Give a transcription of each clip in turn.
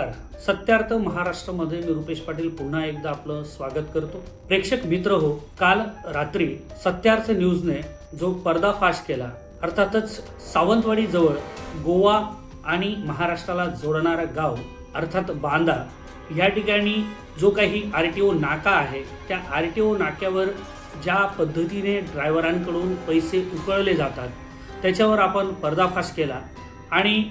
नमस्कार. सत्यार्थ महाराष्ट्रामध्ये मी रुपेश पाटील पुन्हा एकदा आपलं स्वागत करतो. प्रेक्षक मित्र हो काल रात्री सत्यार्थ न्यूजने जो पर्दाफाश केला अर्थातच सावंतवाडी जवळ गोवा आणि महाराष्ट्राला जोडणारं गाव अर्थात बांदा या ठिकाणी जो काही आर टी ओ नाका आहे त्या आर टी ओ नाक्यावर ज्या पद्धतीने ड्रायव्हरांकडून पैसे उकळले जातात त्याच्यावर आपण पर्दाफाश केला. आणि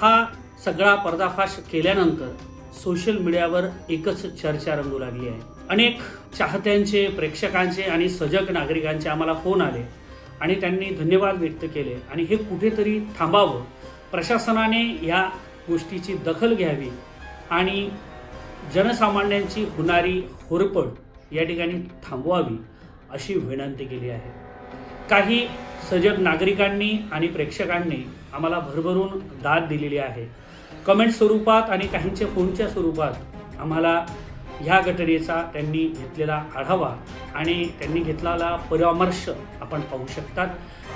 हा सगळा पर्दाफाश केल्यानंतर सोशल मीडियावर एकच चर्चा रंगू लागली आहे. अनेक चाहत्यांचे प्रेक्षकांचे आणि सजग नागरिकांचे आम्हाला फोन आले आणि त्यांनी धन्यवाद व्यक्त केले. आणि हे कुठेतरी थांबावं. प्रशासनाने या गोष्टीची दखल घ्यावी आणि जनसामान्यांची होणारी होरपड या ठिकाणी थांबवावी अशी विनंती केली आहे. काही सजग नागरिकांनी आणि प्रेक्षकांनी आम्हाला भरभरून दाद दिलेली आहे. कमेंट स्वरूपात आणि काहींच्या फोनच्या स्वरूपात आम्हाला ह्या घटनेचा त्यांनी घेतलेला आढावा आणि त्यांनी घेतलेला परामर्श आपण पाहू शकतात.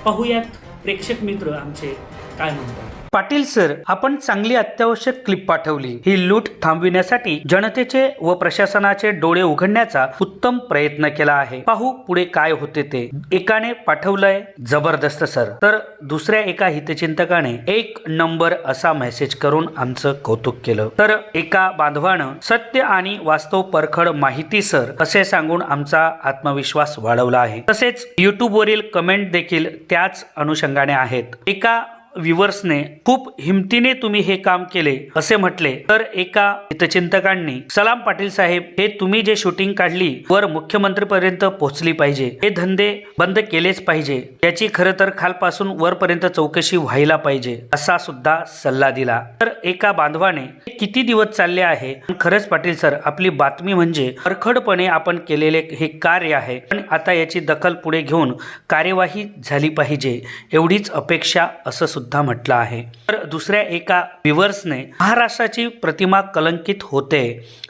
पाहूयात प्रेक्षक मित्र आमचे काय म्हणतात? पाटील सर आपण चांगली अत्यावश्यक क्लिप पाठवली. ही लूट थांबविण्यासाठी जनतेचे व प्रशासनाचे डोळे उघडण्याचा उत्तम प्रयत्न केला आहे. पाहू पुढे काय होते ते. एकाने पाठवलंय जबरदस्त सर. तर दुसऱ्या एका हितचिंतकाने एक नंबर असा मेसेज करून आमचं कौतुक केलं. तर एका बांधवानं सत्य आणि वास्तव परखड माहिती सर असे सांगून आमचा आत्मविश्वास वाढवला आहे. तसेच युट्यूबवरील कमेंट देखील त्याच अनुषंगाने आहेत. एका व्ह्युअर्सने खूप हिमतीने तुम्ही हे काम केले असे म्हटले. तर एका हितचिंतकांनी सलाम पाटील साहेब हे तुम्ही जे शूटिंग काढली वर मुख्यमंत्रीपर्यंत पोहोचली पाहिजे. हे धंदे बंद केलेच पाहिजे. याची खरं तर खालपासून वरपर्यंत चौकशी व्हायला पाहिजे असा सुद्धा सल्ला दिला. तर एका बांधवाने "हे किती दिवस चालले आहे? खरंच पाटील सर आपली बातमी म्हणजे परखडपणे आपण केलेले हे कार्य आहे. पण आता याची दखल पुढे घेऊन कार्यवाही झाली पाहिजे एवढीच अपेक्षा असं सुद्धा म्हटलं आहे. तर दुसऱ्या एका विवर्सने महाराष्ट्राची प्रतिमा कलंकित होते.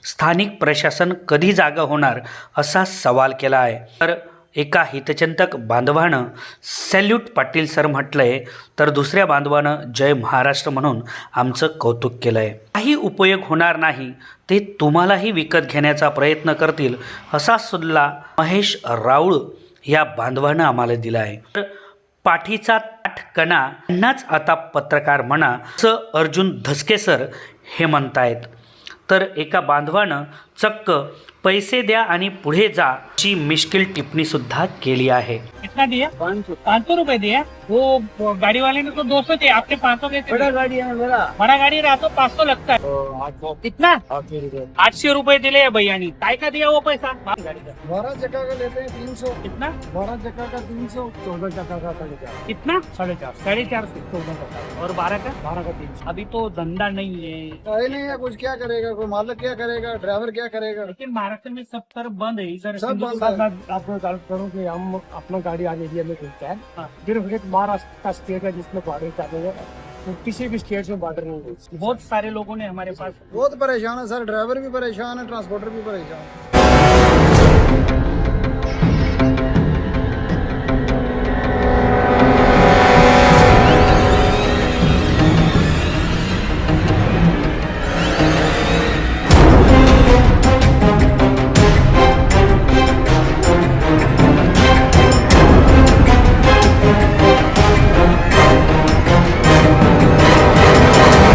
स्थानिक प्रशासन कधी जागा होणार असा सवाल केला आहे. तर एका हितचिंतक बांधवानं सॅल्यूट पाटील सर म्हटलंय तर दुसऱ्या बांधवानं जय महाराष्ट्र म्हणून आमचं कौतुक केलं आहे काही उपयोग होणार नाही ते तुम्हालाही विकत घेण्याचा प्रयत्न करतील असा सल्ला महेश राऊळ या बांधवानं आम्हाला दिला आहे तर पाठीचा ताठ कणा यांनाच आता पत्रकार म्हणा असं अर्जुन धसके सर हे म्हणतायत. तर एका बांधवानं चक्क पैसे द्या आणि पुढे जा ची मिश्किल टिप्पणी सुद्धा केली आहे. कितना दिया? पाँच सौ रूपए दिया? वो गाड़ी वाले ने तो दो सौ दिया आपने पाँच सौ देते बड़ा गाड़ी है मेरा बड़ा गाड़ी रहा तो पाँच सौ लगता है तो आठ सौ कितना? आठ सौ रुपये. आठशे रुपए दिले भैया ने काय का दिया वो पैसा? बारह चक्का का? लेते हैं तीन सौ कितना? बारह चक्का का तीन सौ चौदह चक्का का साढ़े चार कितना? साढ़े चार साढ़े चार सौ चौदह चक्का और बारह का? बारह का तीन सौ अभी तो धंधा नहीं है. कहे नहीं है कुछ क्या करेगा? कोई मालिक क्या करेगा? ड्राइवर क्या करेगा। लेकिन महाराष्ट्र में सब तरफ़ बंद है इधर सब बंद है। मैं आपको गलत करूँ कि हम अपना गाड़ी आज एरिया में घूमते हैं। हाँ। सिर्फ़ एक महाराष्ट्र का स्टेट है जिसमें बॉर्डर चालू है। तो किसी भी स्टेट में बॉर्डर नहीं है। बहुत सारे लोगों ने हमारे पास बहुत परेशान है सर। ड्राइवर भी परेशान है ट्रांसपोर्टर भी परेशान है।